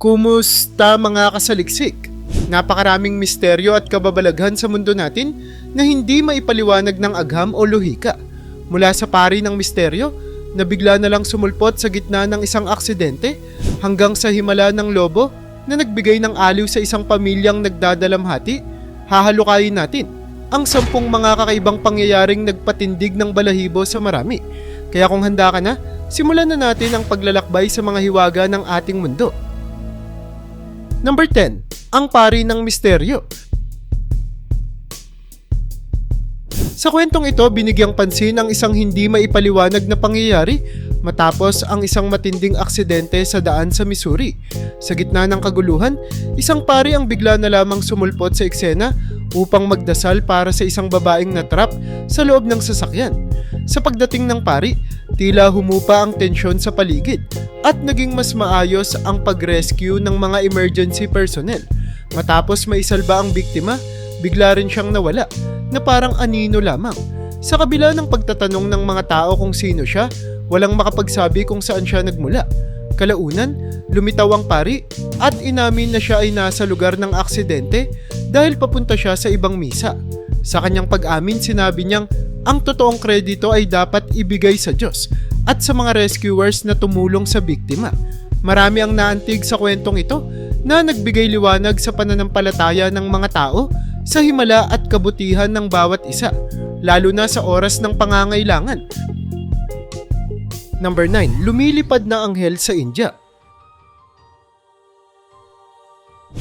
Kumusta mga kasaliksik? Napakaraming misteryo at kababalaghan sa mundo natin na hindi maipaliwanag ng agham o lohika. Mula sa pari ng misteryo na bigla na lang sumulpot sa gitna ng isang aksidente hanggang sa himala ng lobo na nagbigay ng aliw sa isang pamilyang nagdadalamhati, hahalukayin natin ang sampung mga kakaibang pangyayaring nagpatindig ng balahibo sa marami. Kaya kung handa ka na, simulan na natin ang paglalakbay sa mga hiwaga ng ating mundo. Number 10. Ang pari ng misteryo. Sa kwentong ito, binigyang pansin ang isang hindi maipaliwanag na pangyayari matapos ang isang matinding aksidente sa daan sa Missouri. Sa gitna ng kaguluhan, isang pari ang bigla na lamang sumulpot sa eksena upang magdasal para sa isang babaeng natrap sa loob ng sasakyan. Sa pagdating ng pari, tila humupa ang tensyon sa paligid at naging mas maayos ang pag-rescue ng mga emergency personnel. Matapos maisalba ang biktima, bigla rin siyang nawala na parang anino lamang. Sa kabila ng pagtatanong ng mga tao kung sino siya, walang makapagsabi kung saan siya nagmula. Kalaunan, lumitaw ang pari at inamin na siya ay nasa lugar ng aksidente dahil papunta siya sa ibang misa. Sa kanyang pag-amin, sinabi niyang ang totoong kredito ay dapat ibigay sa Diyos at sa mga rescuers na tumulong sa biktima. Marami ang naantig sa kwentong ito na nagbigay liwanag sa pananampalataya ng mga tao sa himala at kabutihan ng bawat isa, lalo na sa oras ng pangangailangan. Number 9. Lumilipad na anghel sa India.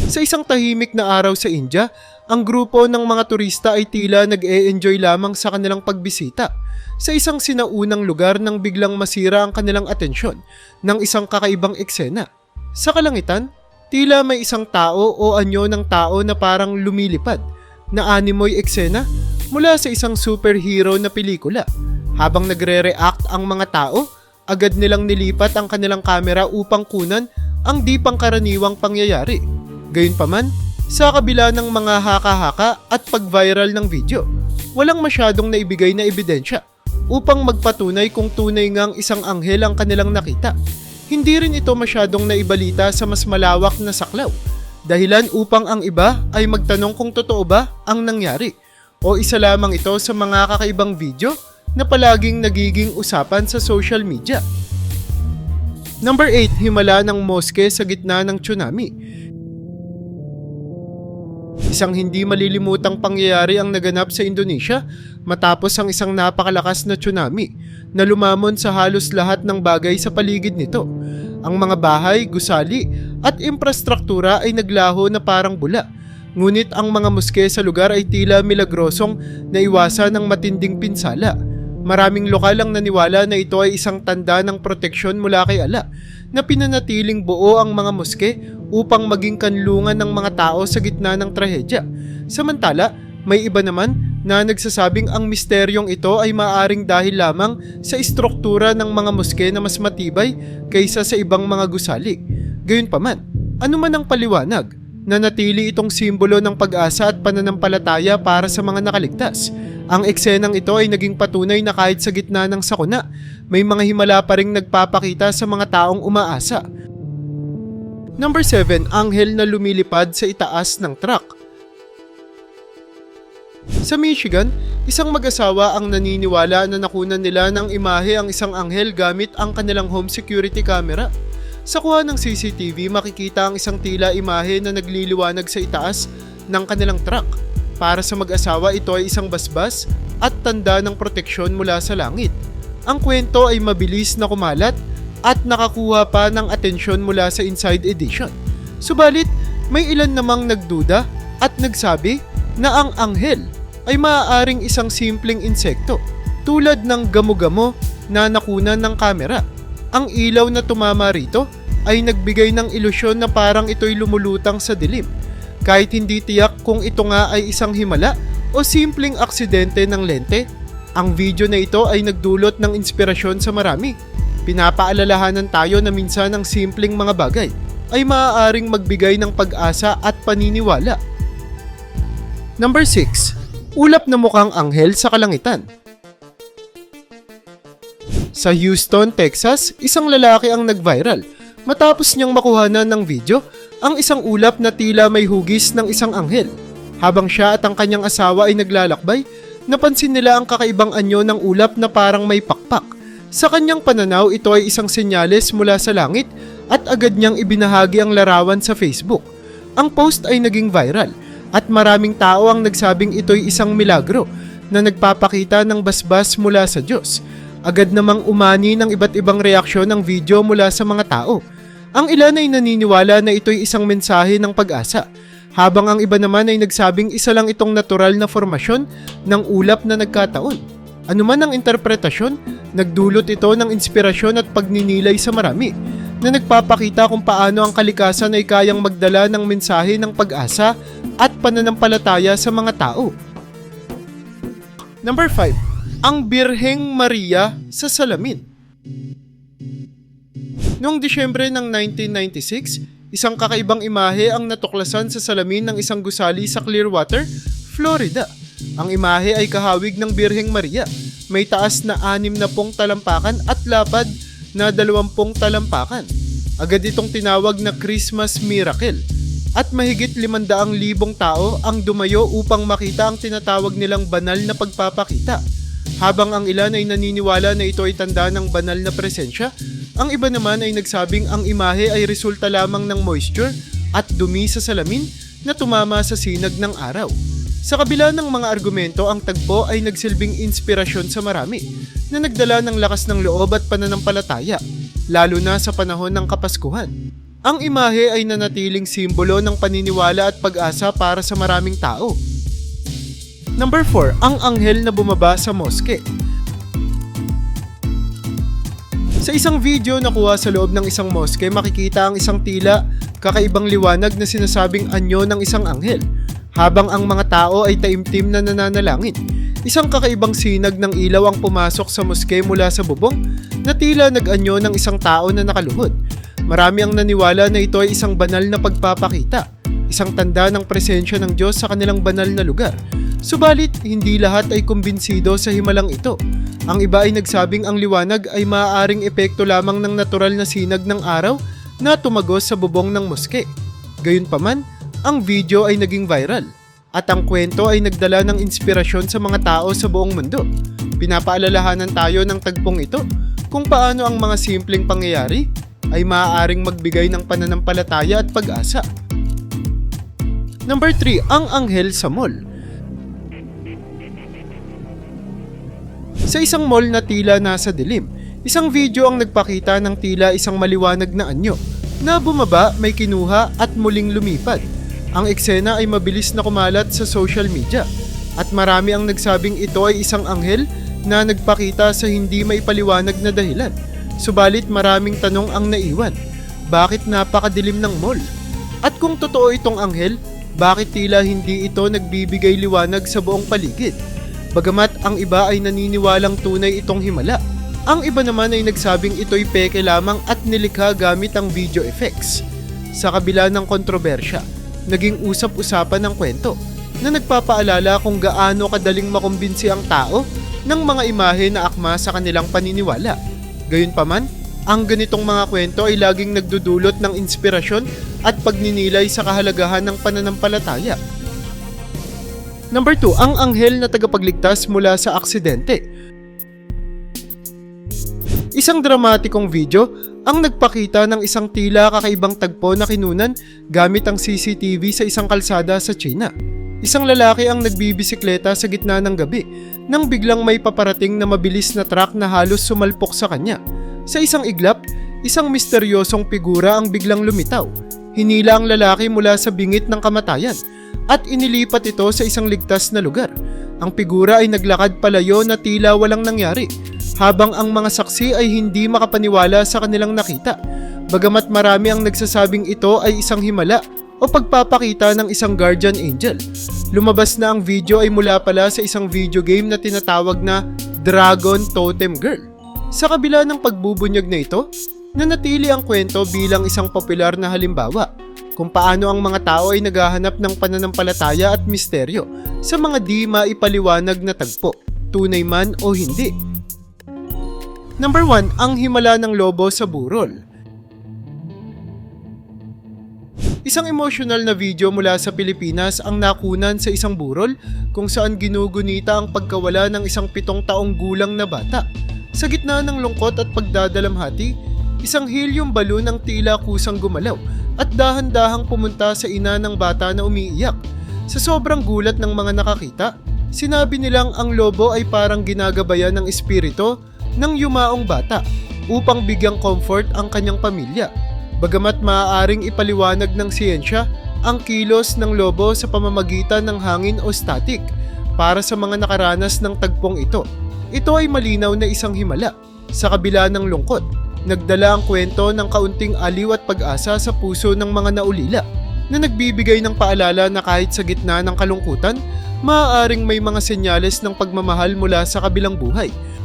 Sa isang tahimik na araw sa India, ang grupo ng mga turista ay tila nag-e-enjoy lamang sa kanilang pagbisita sa isang sinaunang lugar nang biglang masira ang kanilang atensyon ng isang kakaibang eksena. Sa kalangitan, tila may isang tao o anyo ng tao na parang lumilipad na animoy eksena mula sa isang superhero na pelikula. Habang nagre-react ang mga tao, agad nilang nilipat ang kanilang kamera upang kunan ang di pangkaraniwang pangyayari. Gayunpaman, sa kabila ng mga haka-haka at pag-viral ng video, walang masyadong naibigay na ebidensya upang magpatunay kung tunay ngang isang anghel ang kanilang nakita. Hindi rin ito masyadong naibalita sa mas malawak na saklaw, dahilan upang ang iba ay magtanong kung totoo ba ang nangyari o isa lamang ito sa mga kakaibang video na palaging nagiging usapan sa social media. Number 8, himala ng moske sa gitna ng tsunami. Isang hindi malilimutang pangyayari ang naganap sa Indonesia matapos ang isang napakalakas na tsunami na lumamon sa halos lahat ng bagay sa paligid nito. Ang mga bahay, gusali at infrastruktura ay naglaho na parang bula. Ngunit ang mga muske sa lugar ay tila milagrosong naiwasan ng matinding pinsala. Maraming lokal ang naniwala na ito ay isang tanda ng proteksyon mula kay ala na pinanatiling buo ang mga muske upang maging kanlungan ng mga tao sa gitna ng trahedya. Samantala, may iba naman na nagsasabing ang misteryong ito ay maaring dahil lamang sa istruktura ng mga muske na mas matibay kaysa sa ibang mga gusali. Gayunpaman, ano man ang paliwanag, nanatili itong simbolo ng pag-asa at pananampalataya para sa mga nakaligtas. Ang eksenang ito ay naging patunay na kahit sa gitna ng sakuna, may mga himala pa ring nagpapakita sa mga taong umaasa. Number 7, anghel na lumilipad sa itaas ng truck. Sa Michigan, isang mag-asawa ang naniniwala na nakunan nila ng imahe ang isang anghel gamit ang kanilang home security camera. Sa kuha ng CCTV, makikita ang isang tila imahe na nagliliwanag sa itaas ng kanilang truck. Para sa mag-asawa, ito ay isang basbas at tanda ng proteksyon mula sa langit. Ang kwento ay mabilis na kumalat at nakakuha pa ng atensyon mula sa Inside Edition. Subalit, may ilan namang nagduda at nagsabi na ang anghel ay maaaring isang simpleng insekto tulad ng gamo-gamo na nakunan ng kamera. Ang ilaw na tumama rito ay nagbigay ng ilusyon na parang ito'y lumulutang sa dilim. Kahit hindi tiyak kung ito nga ay isang himala o simpleng aksidente ng lente, ang video na ito ay nagdulot ng inspirasyon sa marami. Pinapaalalahanan tayo na minsan ang simpleng mga bagay ay maaaring magbigay ng pag-asa at paniniwala. Number 6. Ulap na mukhang anghel sa kalangitan. Sa Houston, Texas, isang lalaki ang nag-viral Matapos niyang makuhanan ng video, ang isang ulap na tila may hugis ng isang anghel. Habang siya at ang kanyang asawa ay naglalakbay, napansin nila ang kakaibang anyo ng ulap na parang may pakpak. Sa kanyang pananaw, ito ay isang senyales mula sa langit at agad niyang ibinahagi ang larawan sa Facebook. Ang post ay naging viral at maraming tao ang nagsabing ito'y isang milagro na nagpapakita ng basbas mula sa Diyos. Agad namang umani ng iba't ibang reaksyon ng video mula sa mga tao. Ang ilan ay naniniwala na ito'y isang mensahe ng pag-asa, habang ang iba naman ay nagsabing isa lang itong natural na formasyon ng ulap na nagkataon. Ano man ang interpretasyon, nagdulot ito ng inspirasyon at pagninilay sa marami na nagpapakita kung paano ang kalikasan ay kayang magdala ng mensahe ng pag-asa at pananampalataya sa mga tao. Number 5. Ang Birheng Maria sa Salamin Noong Disyembre ng 1996, isang kakaibang imahe ang natuklasan sa salamin ng isang gusali sa Clearwater, Florida. Ang imahe ay kahawig ng Birheng Maria. May taas na anim na pong talampakan at lapad na dalawampung talampakan. Agad itong tinawag na Christmas Miracle. At mahigit limandaang libong tao ang dumayo upang makita ang tinatawag nilang banal na pagpapakita. Habang ang ilan ay naniniwala na ito ay tanda ng banal na presensya, ang iba naman ay nagsabing ang imahe ay resulta lamang ng moisture at dumi sa salamin na tumama sa sinag ng araw. Sa kabila ng mga argumento, ang tagpo ay nagsilbing inspirasyon sa marami na nagdala ng lakas ng loob at pananampalataya, lalo na sa panahon ng Kapaskuhan. Ang imahe ay nanatiling simbolo ng paniniwala at pag-asa para sa maraming tao. Number 4, ang anghel na bumaba sa moske. Sa isang video na kuha sa loob ng isang moske, makikita ang isang tila kakaibang liwanag na sinasabing anyo ng isang anghel, habang ang mga tao ay taimtim na nananalangin. Isang kakaibang sinag ng ilaw ang pumasok sa moske mula sa bubong na tila nag-anyo ng isang tao na nakaluhod. Marami ang naniwala na ito ay isang banal na pagpapakita, isang tanda ng presensya ng Diyos sa kanilang banal na lugar. Subalit, hindi lahat ay kumbinsido sa himalang ito. Ang iba ay nagsabing ang liwanag ay maaaring epekto lamang ng natural na sinag ng araw na tumagos sa bubong ng moske. Gayunpaman, ang video ay naging viral at ang kwento ay nagdala ng inspirasyon sa mga tao sa buong mundo. Pinapaalalahanan tayo ng tagpong ito kung paano ang mga simpleng pangyayari ay maaaring magbigay ng pananampalataya at pag-asa. Number 3, ang anghel sa mall. Sa isang mall na tila nasa dilim, isang video ang nagpakita ng tila isang maliwanag na anyo na bumaba, may kinuha at muling lumipad. Ang eksena ay mabilis na kumalat sa social media at marami ang nagsabing ito ay isang anghel na nagpakita sa hindi maipaliwanag na dahilan. Subalit maraming tanong ang naiwan. Bakit napakadilim ng mall? At kung totoo itong anghel, bakit tila hindi ito nagbibigay liwanag sa buong paligid? Bagamat ang iba ay naniniwalang tunay itong himala, ang iba naman ay nagsabing ito'y peke lamang at nilikha gamit ang video effects. Sa kabila ng kontrobersya, naging usap-usapan ng kwento na nagpapaalala kung gaano kadaling makumbinsi ang tao ng mga imahe na akma sa kanilang paniniwala. Gayunpaman, ang ganitong mga kwento ay laging nagdudulot ng inspirasyon at pagninilay sa kahalagahan ng pananampalataya. Number 2, ang anghel na tagapagligtas mula sa aksidente. Isang dramatikong video ang nagpakita ng isang tila kakaibang tagpo na kinunan gamit ang CCTV sa isang kalsada sa China. Isang lalaki ang nagbibisikleta sa gitna ng gabi nang biglang may paparating na mabilis na truck na halos sumalpok sa kanya. Sa isang iglap, isang misteryosong figura ang biglang lumitaw. Hinila ang lalaki mula sa bingit ng kamatayan at inilipat ito sa isang ligtas na lugar. Ang figura ay naglakad palayo na tila walang nangyari, habang ang mga saksi ay hindi makapaniwala sa kanilang nakita. Bagamat marami ang nagsasabing ito ay isang himala o pagpapakita ng isang guardian angel. Lumabas na ang video ay mula pala sa isang video game na tinatawag na Dragon Totem Girl. Sa kabila ng pagbubunyag na ito, nanatili ang kwento bilang isang popular na halimbawa kung paano ang mga tao ay naghahanap ng pananampalataya at misteryo sa mga di maipaliwanag na tagpo, tunay man o hindi. Number 1, ang himala ng lobo sa burol. Isang emotional na video mula sa Pilipinas ang nakunan sa isang burol kung saan ginugunita ang pagkawala ng isang pitong taong gulang na bata. Sa gitna ng lungkot at pagdadalamhati, isang helium balloon ang tila kusang gumalaw at dahan-dahang pumunta sa ina ng bata na umiiyak. Sa sobrang gulat ng mga nakakita, sinabi nilang ang lobo ay parang ginagabayan ng espiritu ng yumaong bata upang bigyang comfort ang kanyang pamilya. Bagamat maaaring ipaliwanag ng siyensya ang kilos ng lobo sa pamamagitan ng hangin o static para sa mga nakaranas ng tagpong ito. Ito ay malinaw na isang himala. Sa kabila ng lungkot, nagdala ang kwento ng kaunting aliw at pag-asa sa puso ng mga naulila na nagbibigay ng paalala na kahit sa gitna ng kalungkutan, maaaring may mga senyales ng pagmamahal mula sa kabilang buhay